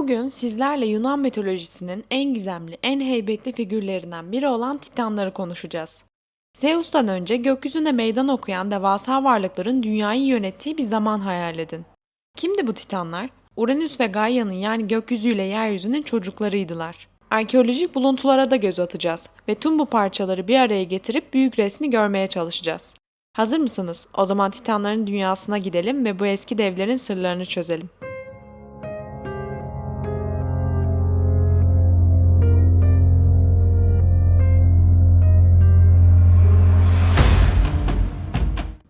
Bugün sizlerle Yunan mitolojisinin en gizemli, en heybetli figürlerinden biri olan Titanları konuşacağız. Zeus'tan önce gökyüzüne meydan okuyan devasa varlıkların dünyayı yönettiği bir zaman hayal edin. Kimdi bu Titanlar? Uranüs ve Gaia'nın yani gökyüzüyle yeryüzünün çocuklarıydılar. Arkeolojik buluntulara da göz atacağız ve tüm bu parçaları bir araya getirip büyük resmi görmeye çalışacağız. Hazır mısınız? O zaman Titanların dünyasına gidelim ve bu eski devlerin sırlarını çözelim.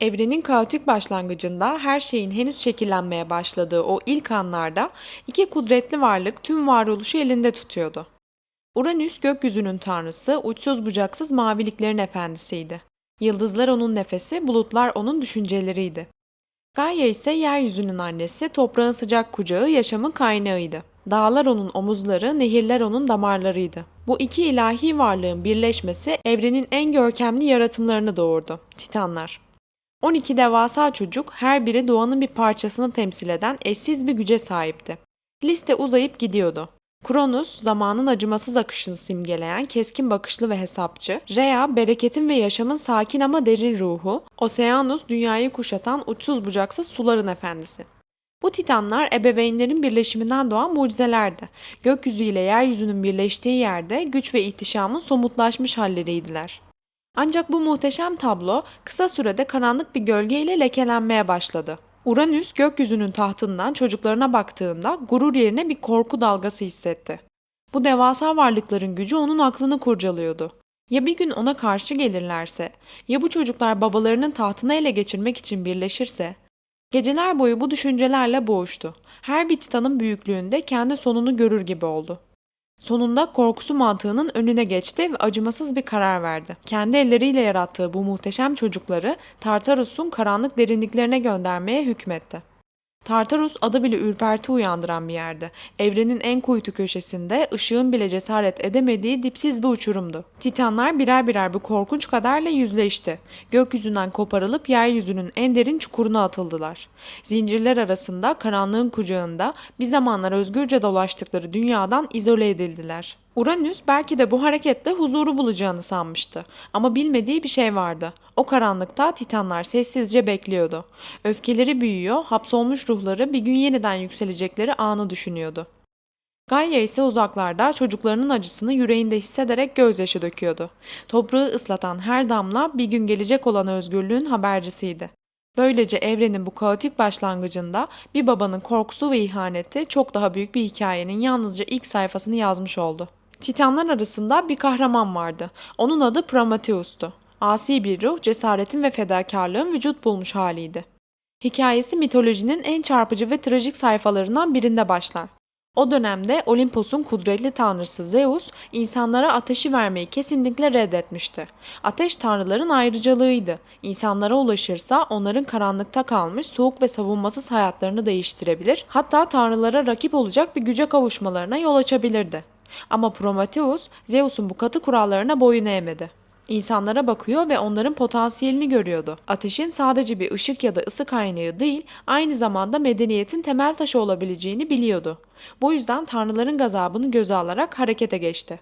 Evrenin kaotik başlangıcında her şeyin henüz şekillenmeye başladığı o ilk anlarda iki kudretli varlık tüm varoluşu elinde tutuyordu. Uranüs gökyüzünün tanrısı, uçsuz bucaksız maviliklerin efendisiydi. Yıldızlar onun nefesi, bulutlar onun düşünceleriydi. Gaia ise yeryüzünün annesi, toprağın sıcak kucağı, yaşamın kaynağıydı. Dağlar onun omuzları, nehirler onun damarlarıydı. Bu iki ilahi varlığın birleşmesi evrenin en görkemli yaratımlarını doğurdu. Titanlar. 12 devasa çocuk her biri doğanın bir parçasını temsil eden eşsiz bir güce sahipti. Liste uzayıp gidiyordu. Kronos, zamanın acımasız akışını simgeleyen keskin bakışlı ve hesapçı, Rhea, bereketin ve yaşamın sakin ama derin ruhu, Oceanus, dünyayı kuşatan uçsuz bucaksız suların efendisi. Bu titanlar ebeveynlerin birleşiminden doğan mucizelerdi. Gökyüzü ile yeryüzünün birleştiği yerde güç ve ihtişamın somutlaşmış halleriydiler. Ancak bu muhteşem tablo kısa sürede karanlık bir gölgeyle lekelenmeye başladı. Uranüs gökyüzünün tahtından çocuklarına baktığında gurur yerine bir korku dalgası hissetti. Bu devasa varlıkların gücü onun aklını kurcalıyordu. Ya bir gün ona karşı gelirlerse, ya bu çocuklar babalarının tahtını ele geçirmek için birleşirse? Geceler boyu bu düşüncelerle boğuştu. Her bir titanın büyüklüğünde kendi sonunu görür gibi oldu. Sonunda korkusu mantığının önüne geçti ve acımasız bir karar verdi. Kendi elleriyle yarattığı bu muhteşem çocukları Tartarus'un karanlık derinliklerine göndermeye hükmetti. Tartarus adı bile ürperti uyandıran bir yerdi. Evrenin en kuytu köşesinde ışığın bile cesaret edemediği dipsiz bir uçurumdu. Titanlar birer birer bu korkunç kaderle yüzleşti. Gökyüzünden koparılıp yeryüzünün en derin çukuruna atıldılar. Zincirler arasında, karanlığın kucağında bir zamanlar özgürce dolaştıkları dünyadan izole edildiler. Uranüs belki de bu hareketle huzuru bulacağını sanmıştı. Ama bilmediği bir şey vardı. O karanlıkta titanlar sessizce bekliyordu. Öfkeleri büyüyor, hapsolmuş ruhları bir gün yeniden yükselecekleri anı düşünüyordu. Gaia ise uzaklarda çocuklarının acısını yüreğinde hissederek gözyaşı döküyordu. Toprağı ıslatan her damla bir gün gelecek olan özgürlüğün habercisiydi. Böylece evrenin bu kaotik başlangıcında bir babanın korkusu ve ihaneti çok daha büyük bir hikayenin yalnızca ilk sayfasını yazmış oldu. Titanlar arasında bir kahraman vardı. Onun adı Prometheus'tu. Asi bir ruh, cesaretin ve fedakarlığın vücut bulmuş haliydi. Hikayesi mitolojinin en çarpıcı ve trajik sayfalarından birinde başlar. O dönemde Olimpos'un kudretli tanrısı Zeus, insanlara ateşi vermeyi kesinlikle reddetmişti. Ateş tanrıların ayrıcalığıydı. İnsanlara ulaşırsa onların karanlıkta kalmış, soğuk ve savunmasız hayatlarını değiştirebilir, hatta tanrılara rakip olacak bir güce kavuşmalarına yol açabilirdi. Ama Prometheus, Zeus'un bu katı kurallarına boyun eğmedi. İnsanlara bakıyor ve onların potansiyelini görüyordu. Ateşin sadece bir ışık ya da ısı kaynağı değil, aynı zamanda medeniyetin temel taşı olabileceğini biliyordu. Bu yüzden tanrıların gazabını göze alarak harekete geçti.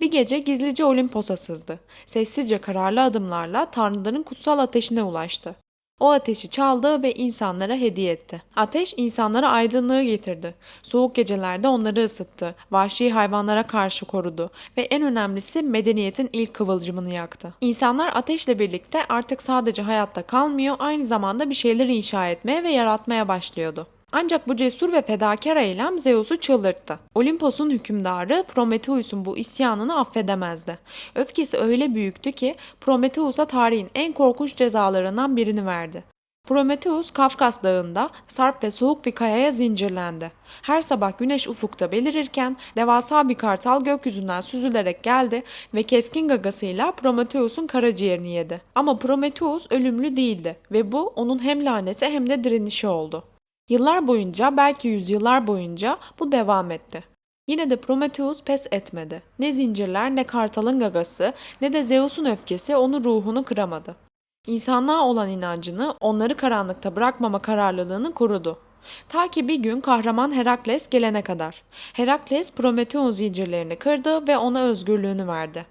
Bir gece gizlice Olimpos'a sızdı. Sessizce kararlı adımlarla tanrıların kutsal ateşine ulaştı. O ateşi çaldı ve insanlara hediye etti. Ateş insanlara aydınlığı getirdi. Soğuk gecelerde onları ısıttı. Vahşi hayvanlara karşı korudu ve en önemlisi medeniyetin ilk kıvılcımını yaktı. İnsanlar ateşle birlikte artık sadece hayatta kalmıyor, aynı zamanda bir şeyler inşa etmeye ve yaratmaya başlıyordu. Ancak bu cesur ve fedakar eylem Zeus'u çıldırttı. Olimpos'un hükümdarı Prometheus'un bu isyanını affedemezdi. Öfkesi öyle büyüktü ki Prometheus'a tarihin en korkunç cezalarından birini verdi. Prometheus Kafkas dağında sarp ve soğuk bir kayaya zincirlendi. Her sabah güneş ufukta belirirken devasa bir kartal gökyüzünden süzülerek geldi ve keskin gagasıyla Prometheus'un karaciğerini yedi. Ama Prometheus ölümlü değildi ve bu onun hem laneti hem de direnişi oldu. Yıllar boyunca belki yüzyıllar boyunca bu devam etti. Yine de Prometheus pes etmedi. Ne zincirler ne kartalın gagası ne de Zeus'un öfkesi onu ruhunu kıramadı. İnsanlığa olan inancını, onları karanlıkta bırakmama kararlılığını korudu. Ta ki bir gün kahraman Herakles gelene kadar. Herakles Prometheus zincirlerini kırdı ve ona özgürlüğünü verdi.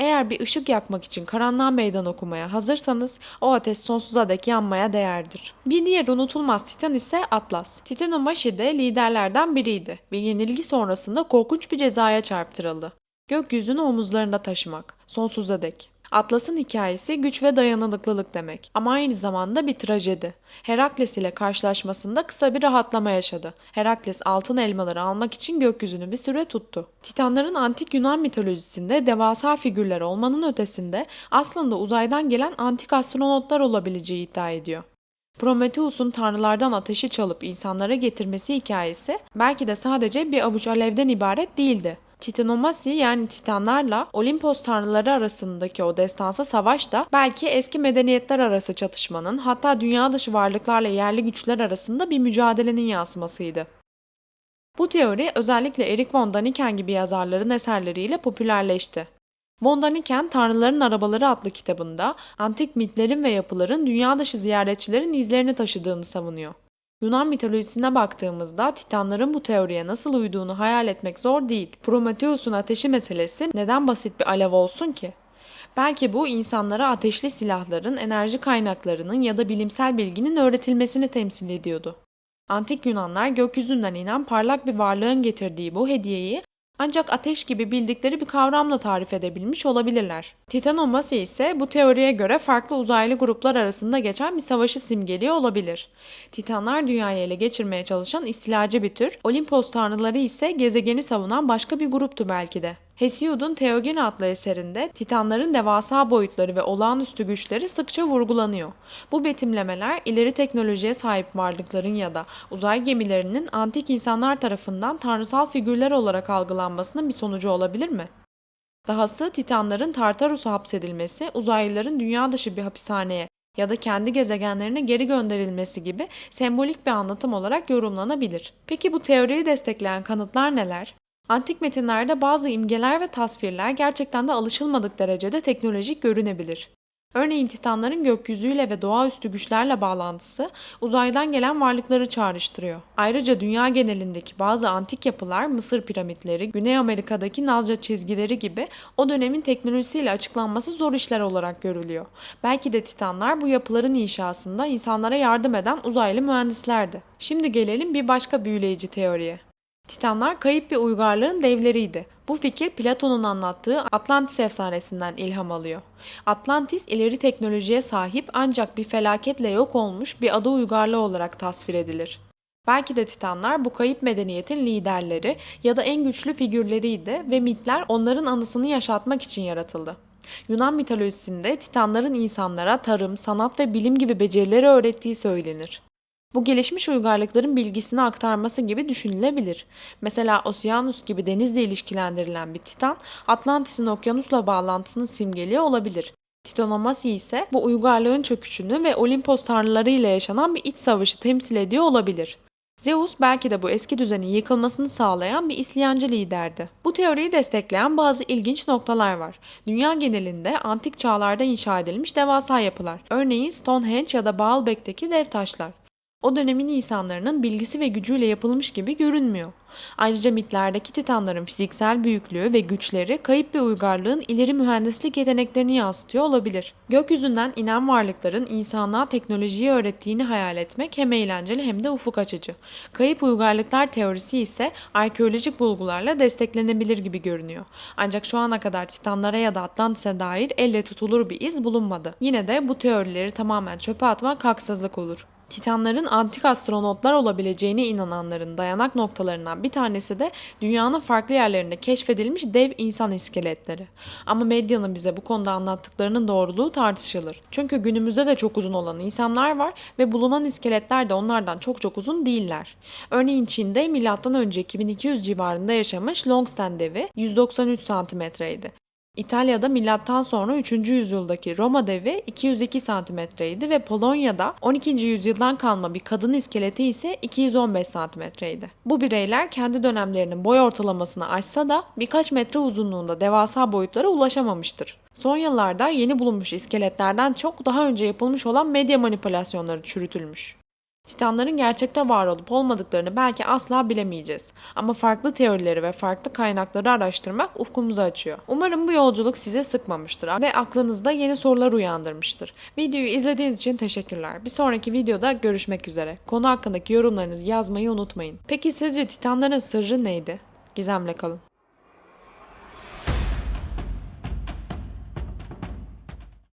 Eğer bir ışık yakmak için karanlığa meydan okumaya hazırsanız o ateş sonsuza dek yanmaya değerdir. Bir diğer unutulmaz Titan ise Atlas. Titanomachy de liderlerden biriydi ve yenilgi sonrasında korkunç bir cezaya çarptırıldı. Gökyüzünü omuzlarında taşımak, sonsuza dek. Atlas'ın hikayesi güç ve dayanıklılık demek ama aynı zamanda bir trajedi. Herakles ile karşılaşmasında kısa bir rahatlama yaşadı. Herakles altın elmaları almak için gökyüzünü bir süre tuttu. Titanların antik Yunan mitolojisinde devasa figürler olmanın ötesinde aslında uzaydan gelen antik astronotlar olabileceği iddia ediyor. Prometheus'un tanrılardan ateşi çalıp insanlara getirmesi hikayesi belki de sadece bir avuç alevden ibaret değildi. Titanomasi yani Titanlarla Olimpos tanrıları arasındaki o destansı savaş da belki eski medeniyetler arası çatışmanın hatta dünya dışı varlıklarla yerli güçler arasında bir mücadelenin yansımasıydı. Bu teori özellikle Erik von Daniken gibi yazarların eserleriyle popülerleşti. Von Daniken Tanrıların Arabaları adlı kitabında antik mitlerin ve yapıların dünya dışı ziyaretçilerin izlerini taşıdığını savunuyor. Yunan mitolojisine baktığımızda Titanların bu teoriye nasıl uyduğunu hayal etmek zor değil. Prometheus'un ateşi meselesi neden basit bir alev olsun ki? Belki bu insanlara ateşli silahların, enerji kaynaklarının ya da bilimsel bilginin öğretilmesini temsil ediyordu. Antik Yunanlar gökyüzünden inen parlak bir varlığın getirdiği bu hediyeyi ancak ateş gibi bildikleri bir kavramla tarif edebilmiş olabilirler. Titanomasi ise bu teoriye göre farklı uzaylı gruplar arasında geçen bir savaşı simgeliyor olabilir. Titanlar dünyayı ele geçirmeye çalışan istilacı bir tür, Olimpos tanrıları ise gezegeni savunan başka bir gruptu belki de. Hesiod'un Teogeni adlı eserinde Titanların devasa boyutları ve olağanüstü güçleri sıkça vurgulanıyor. Bu betimlemeler ileri teknolojiye sahip varlıkların ya da uzay gemilerinin antik insanlar tarafından tanrısal figürler olarak algılanmasının bir sonucu olabilir mi? Dahası Titanların Tartarus'a hapsedilmesi, uzaylıların dünya dışı bir hapishaneye ya da kendi gezegenlerine geri gönderilmesi gibi sembolik bir anlatım olarak yorumlanabilir. Peki bu teoriyi destekleyen kanıtlar neler? Antik metinlerde bazı imgeler ve tasvirler gerçekten de alışılmadık derecede teknolojik görünebilir. Örneğin Titanların gökyüzüyle ve doğaüstü güçlerle bağlantısı uzaydan gelen varlıkları çağrıştırıyor. Ayrıca dünya genelindeki bazı antik yapılar, Mısır piramitleri, Güney Amerika'daki Nazca çizgileri gibi o dönemin teknolojisiyle açıklanması zor işler olarak görülüyor. Belki de Titanlar bu yapıların inşasında insanlara yardım eden uzaylı mühendislerdi. Şimdi gelelim bir başka büyüleyici teoriye. Titanlar kayıp bir uygarlığın devleriydi. Bu fikir Platon'un anlattığı Atlantis efsanesinden ilham alıyor. Atlantis ileri teknolojiye sahip ancak bir felaketle yok olmuş bir ada uygarlığı olarak tasvir edilir. Belki de Titanlar bu kayıp medeniyetin liderleri ya da en güçlü figürleriydi ve mitler onların anısını yaşatmak için yaratıldı. Yunan mitolojisinde Titanların insanlara tarım, sanat ve bilim gibi becerileri öğrettiği söylenir. Bu gelişmiş uygarlıkların bilgisini aktarması gibi düşünülebilir. Mesela Oceanus gibi denizle ilişkilendirilen bir titan, Atlantis'in okyanusla bağlantısını simgeliyor olabilir. Titanomasi ise bu uygarlığın çöküşünü ve Olimpos tanrıları ile yaşanan bir iç savaşı temsil ediyor olabilir. Zeus belki de bu eski düzenin yıkılmasını sağlayan bir isyancı liderdi. Bu teoriyi destekleyen bazı ilginç noktalar var. Dünya genelinde antik çağlarda inşa edilmiş devasa yapılar. Örneğin Stonehenge ya da Baalbek'teki dev taşlar o dönemin insanların bilgisi ve gücüyle yapılmış gibi görünmüyor. Ayrıca mitlerdeki titanların fiziksel büyüklüğü ve güçleri kayıp bir uygarlığın ileri mühendislik yeteneklerini yansıtıyor olabilir. Gökyüzünden inen varlıkların insanlığa teknolojiyi öğrettiğini hayal etmek hem eğlenceli hem de ufuk açıcı. Kayıp uygarlıklar teorisi ise arkeolojik bulgularla desteklenebilir gibi görünüyor. Ancak şu ana kadar titanlara ya da Atlantis'e dair elle tutulur bir iz bulunmadı. Yine de bu teorileri tamamen çöpe atmak haksızlık olur. Titanların antik astronotlar olabileceğine inananların dayanak noktalarından bir tanesi de dünyanın farklı yerlerinde keşfedilmiş dev insan iskeletleri. Ama medyanın bize bu konuda anlattıklarının doğruluğu tartışılır. Çünkü günümüzde de çok uzun olan insanlar var ve bulunan iskeletler de onlardan çok çok uzun değiller. Örneğin Çin'de M.Ö. 2200 civarında yaşamış Longsten devi 193 santimetreydi. İtalya'da milattan sonra 3. yüzyıldaki Roma devi 202 santimetreydi ve Polonya'da 12. yüzyıldan kalma bir kadın iskeleti ise 215 santimetreydi. Bu bireyler kendi dönemlerinin boy ortalamasını aşsa da birkaç metre uzunluğunda devasa boyutlara ulaşamamıştır. Son yıllarda yeni bulunmuş iskeletlerden çok daha önce yapılmış olan medya manipülasyonları çürütülmüş. Titanların gerçekte var olup olmadıklarını belki asla bilemeyeceğiz. Ama farklı teorileri ve farklı kaynakları araştırmak ufkumuzu açıyor. Umarım bu yolculuk size sıkmamıştır ve aklınızda yeni sorular uyandırmıştır. Videoyu izlediğiniz için teşekkürler. Bir sonraki videoda görüşmek üzere. Konu hakkındaki yorumlarınızı yazmayı unutmayın. Peki sizce Titanların sırrı neydi? Gizemle kalın.